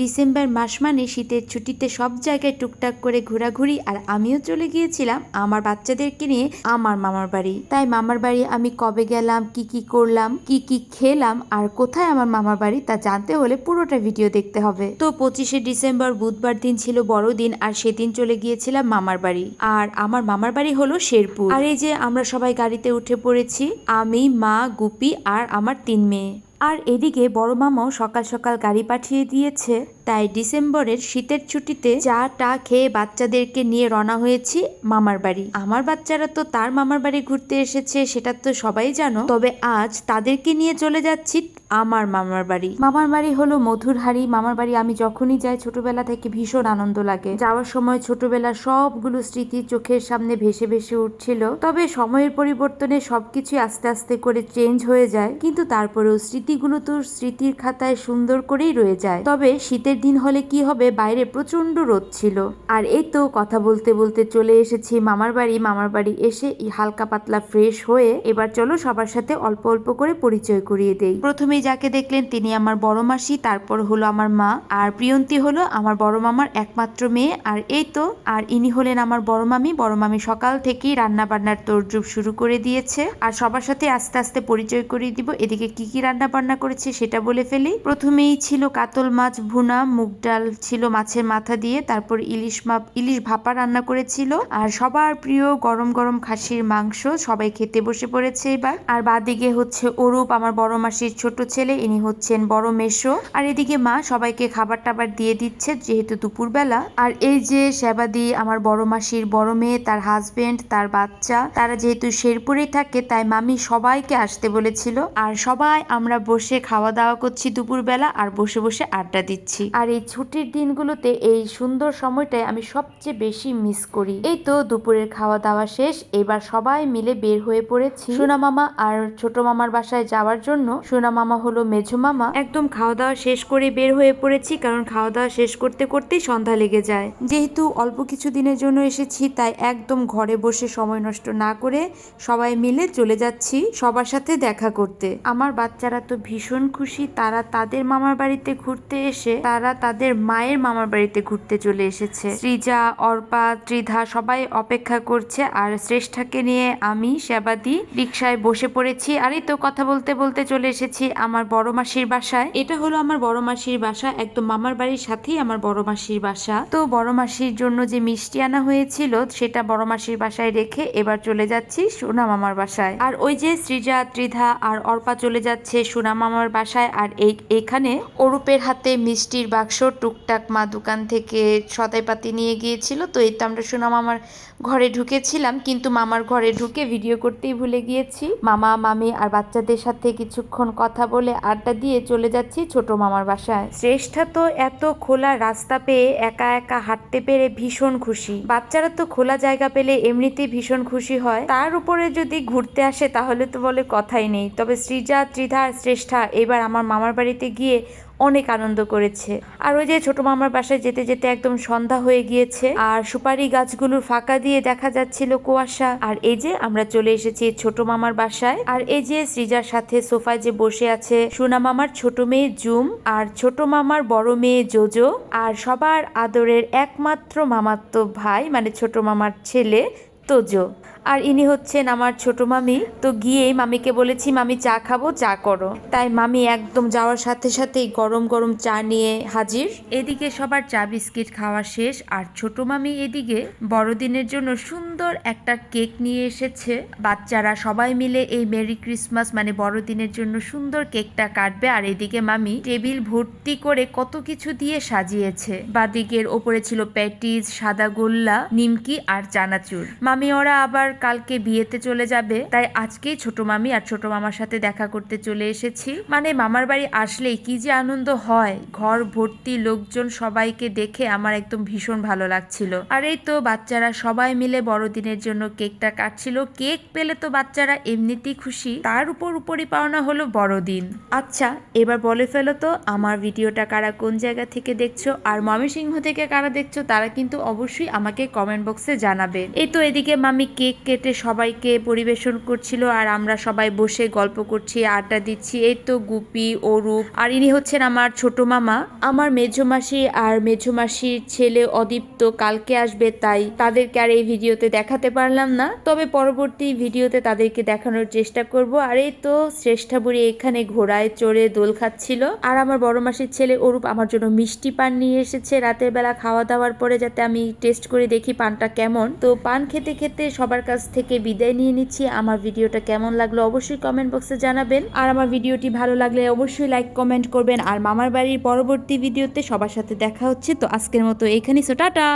December মাস মানে শীতের ছুটিতে সব জায়গায় টুকটাক করে ঘোরাঘুরি আর আমিও চলে গিয়েছিলাম আমার বাচ্চাদেরকে নিয়ে আমার মামার বাড়ি। তাই মামার বাড়ি আমি কবে গেলাম, কি কি করলাম, কি কি খেলাম আর কোথায় আমার মামার বাড়ি তা জানতে হলে পুরোটা ভিডিও দেখতে হবে। তো পঁচিশে ডিসেম্বর বুধবার দিন ছিল বড়দিন আর সেদিন চলে গিয়েছিলাম মামার বাড়ি। আর আমার মামার বাড়ি হলো শেরপুর। আর এই যে আমরা সবাই গাড়িতে উঠে পড়েছি, আমি, মা, গুপি আর আমার তিন মেয়ে। আর এদিকে বড় মামাও সকাল সকাল গাড়ি পাঠিয়ে দিয়েছে। তাই ডিসেম্বরের শীতের ছুটিতে চা, টা খেয়ে বাচ্চাদেরকে নিয়ে রওনা হয়েছি মামার বাড়ি। আমার বাচ্চারা তো তার মামার বাড়ি ঘুরতে এসেছে, সেটা তো সবাই জানো। তবে আজ তাদেরকে নিয়ে চলে যাচ্ছি আমার মামার বাড়ি। মামার বাড়ি হলো মধুরহারি। মামার বাড়ি আমি যখনই যাই, ছোটবেলা থেকে ভীষণ আনন্দ লাগে। যাওয়ার সময় ছোটবেলার সবগুলো স্মৃতি চোখের সামনে ভেসে ভেসে উঠছিল। তবে সময়ের পরিবর্তনে সবকিছু আস্তে আস্তে করে চেঞ্জ হয়ে যায়। কিন্তু তারপরেও স্মৃতিগুলো তো স্মৃতির খাতায় সুন্দর করেই রয়ে যায়। তবে শীতের দিন হলে কি হবে? বাইরে প্রচণ্ড রোদ ছিল। আর এই তো কথা বলতে বলতে চলে এসেছি মামার বাড়ি। মামার বাড়ি এসে হালকা পাতলা ফ্রেশ হয়ে এবার চলো সবার সাথে অল্প অল্প করে পরিচয় করিয়ে দেই। প্রথমেই যাকে দেখলেন তিনি আমার বড় মাসি, তারপর হলো আমার মা, আর প্রিয়ন্তী হলো আমার বড় মামার একমাত্র মেয়ে। আর এই তো, আর ইনি হলেন আমার বড় মামি। বড় মামি সকাল থেকেই রান্না বান্নার তোড়জোড় শুরু করে দিয়েছে। আর সবার সাথে আস্তে আস্তে পরিচয় করিয়ে দিব, এদিকে কি কি রান্না বান্না করেছে সেটা বলে ফেলি। প্রথমেই ছিল কাতল মাছ ভুনা মুগ ডাল ছিল মাছের মাথা দিয়ে, তারপর ইলিশ মাপ ইলিশ ভাপা রান্না করেছিল। আর সবার প্রিয় গরম গরম খাসির মাংস সবাই খেতে বসে পড়েছে এবার। আর বাদিকে হচ্ছে অরূপ, আমার বড় মাসির ছোট ছেলে, ইনি হচ্ছেন বড় মেশো আর এদিকে মা সবাইকে খাবার টাবার দিয়ে দিচ্ছে যেহেতু দুপুরবেলা। আর এই যে সেবাদি আমার বড় মাসির বড় মেয়ে, তার হাজবেন্ড তার বাচ্চা, তারা যেহেতু শেরপুরেই থাকে, তাই মামি সবাইকে আসতে বলেছিল। আর সবাই আমরা বসে খাওয়া দাওয়া করছি দুপুরবেলা, আর বসে বসে আড্ডা দিচ্ছি। আর এই ছুটির দিনগুলোতে এই সুন্দর সময়টাই আমি সবচেয়ে বেশি মিস করি। এই তো দুপুরের খাওয়া দাওয়া শেষ, এবার সবাই মিলে বের হয়ে পড়েছি সোনা মামা আর ছোট মামার বাসায় যাওয়ার জন্য। সোনা মামা হলো মেঝো মামা। একদম খাওয়া দাওয়া শেষ করে বের হয়ে পড়েছি কারণ খাওয়া দাওয়া শেষ করতে করতেই সন্ধ্যা লেগে যায়। যেহেতু অল্প কিছু দিনের জন্য এসেছি, তাই একদম ঘরে বসে সময় নষ্ট না করে সবাই মিলে চলে যাচ্ছি সবার সাথে দেখা করতে। আমার বাচ্চারা তো ভীষণ খুশি, তারা তাদের মামার বাড়িতে ঘুরতে এসে তারা তাদের মায়ের মামার বাড়িতে ঘুরতে চলে এসেছে। সৃজা, অর্পা, ত্রিধা সবাই অপেক্ষা করছে আর শ্রেষ্ঠাকে নিয়ে আমি সেবাদি রিক্সায় বসে পড়েছি। আর এই তো কথা বলতে বলতে চলে এসেছি আমার বড় মাসির বাসায়। এটা হলো আমার বড় মাসির বাসা। একদম মামার বাড়ির সাথেই আমার বড় মাসির বাসা। তো বড় মাসির জন্য যে মিষ্টি আনা হয়েছিল, সেটা বড় মাসির বাসায় রেখে এবার চলে যাচ্ছি সোনা মামার বাসায়। আর ওই যে সৃজা, ত্রিধা আর অর্পা চলে যাচ্ছে সোনা মামার বাসায়। আর এই, এখানে অরূপের হাতে মিষ্টির বাক্স, টুকটাক মা দোকান থেকে সদাই পাতি নিয়ে গিয়েছিল। তো এই তো আমরা সোনা আমার ঘরে ঢুকেছিলাম। কিন্তু মামার ঘরে ঢুকে ভিডিও করতেই ভুলে গিয়েছি। মামা, মামি আর বাচ্চাদের সাথে কিছুক্ষণ কথা বলে আড্ডা দিয়ে চলে যাচ্ছি ছোট মামার বাসায়। শ্রেষ্ঠা তো এত খোলা রাস্তা পেয়ে একা একা হাঁটতে পেরে ভীষণ খুশি। বাচ্চারা তো খোলা জায়গা পেলে এমনিতেই ভীষণ খুশি হয়। তার উপরে যদি ঘুরতে আসে তাহলে তো বলে কথাই নেই। তবে শ্রীজা ত্রিধা শ্রেষ্ঠা এবার আমার মামার বাড়িতে গিয়ে অনেক আনন্দ করেছে। আর ওই যে ছোট মামার বাসায় যেতে যেতে একদম সন্ধ্যা হয়ে গিয়েছে। আর সুপারি গাছগুলোর ফাঁকা দিয়ে দেখা যাচ্ছিল কুয়াশা। আর এই যে আমরা চলে এসেছি ছোট মামার বাসায়। আর এই যে সৃজার সাথে সোফায় যে বসে আছে সোনা মামার ছোট মেয়ে জুম আর ছোট মামার বড় মেয়ে জোজো। আর সবার আদরের একমাত্র মামাতো ভাই মানে ছোট মামার ছেলে তোজো আর ইনি হচ্ছেন আমার ছোট মামি। তো গিয়েই মামিকে বলেছি, মামি, চা খাব, চা করো। তাই মামি একদম যাওয়ার সাথে সাথেই গরম গরম চা নিয়ে হাজির। এদিকে সবার চা বিস্কিট খাওয়া শেষ, আর ছোট মামি এদিকে বড়দিনের জন্য সুন্দর একটা কেক নিয়ে এসেছে। বাচ্চারা সবাই মিলে এই মেরি ক্রিসমাস মানে বড়দিনের জন্য সুন্দর কেকটা কাটবে। আর এদিকে মামি টেবিল ভর্তি করে কত কিছু দিয়ে সাজিয়েছে। বাদিকের ওপরে ছিল প্যাটিস, সাদা গোল্লা, নিমকি আর চানাচুর। মামি ওরা আবার কালকে বিয়েতে চলে যাবে, তাই আজকেই ছোট মামি আর ছোট মামার সাথে দেখা করতে চলে এসেছি। মানে মামার বাড়ি আসলেই কি যে আনন্দ হয়। ঘর, ভর্তি, লোকজন সবাইকে দেখে আমার একদম ভীষণ ভালো লাগছিল। আর এই তো বাচ্চারা সবাই মিলে বড়দিনের জন্য কেকটা কাটছিল। কেক পেলে তো বাচ্চারা এমনিতেই খুশি। তার উপর উপরই পাওনা হলো বড়দিন। আচ্ছা এবার বলে ফেলো তো আমার ভিডিওটা কারা কোন জায়গা থেকে দেখছ? আর ময়মনসিংহ থেকে কারা দেখছ? তারা কিন্তু অবশ্যই আমাকে কমেন্ট বক্সে জানাবে। এই তো এদিকে মামি কেক কেটে সবাইকে পরিবেশন করছিল আর আমরা সবাই বসে গল্প করছি, আড্ডা দিচ্ছি। এই তো গুপি, অরূপ আর ইনি হচ্ছেন আমার ছোট মামা। আমার মেঝো মাসি আর মেঝো মাসির ছেলে অদীপ্ত কালকে আসবে, তাই তাদেরকে আর এই ভিডিওতে দেখাতে পারলাম না। তবে পরবর্তী ভিডিওতে তাদেরকে দেখানোর চেষ্টা করব। আর এই তো শ্রেষ্ঠা বুড়ি এখানে ঘোড়ায় চড়ে দোল খাচ্ছিল। আর আমার বড় মাসির ছেলে অরূপ আমার জন্য মিষ্টি পান নিয়ে এসেছে। রাতের বেলা খাওয়া দাওয়ার পরে যাতে আমি টেস্ট করে দেখি পানটা কেমন। তো পান খেতে খেতে সবার কাছ থেকে বিদায় নিয়ে নিচ্ছি। আমার ভিডিওটা কেমন লাগল অবশ্যই কমেন্ট বক্সে জানাবেন। আর আমার ভিডিওটি ভালো লাগলে অবশ্যই লাইক, কমেন্ট করবেন। আর মামার বাড়ির পরবর্তী ভিডিওতে সবার সাথে দেখা হচ্ছে। তো আজকের মতো এখানেই। So tata!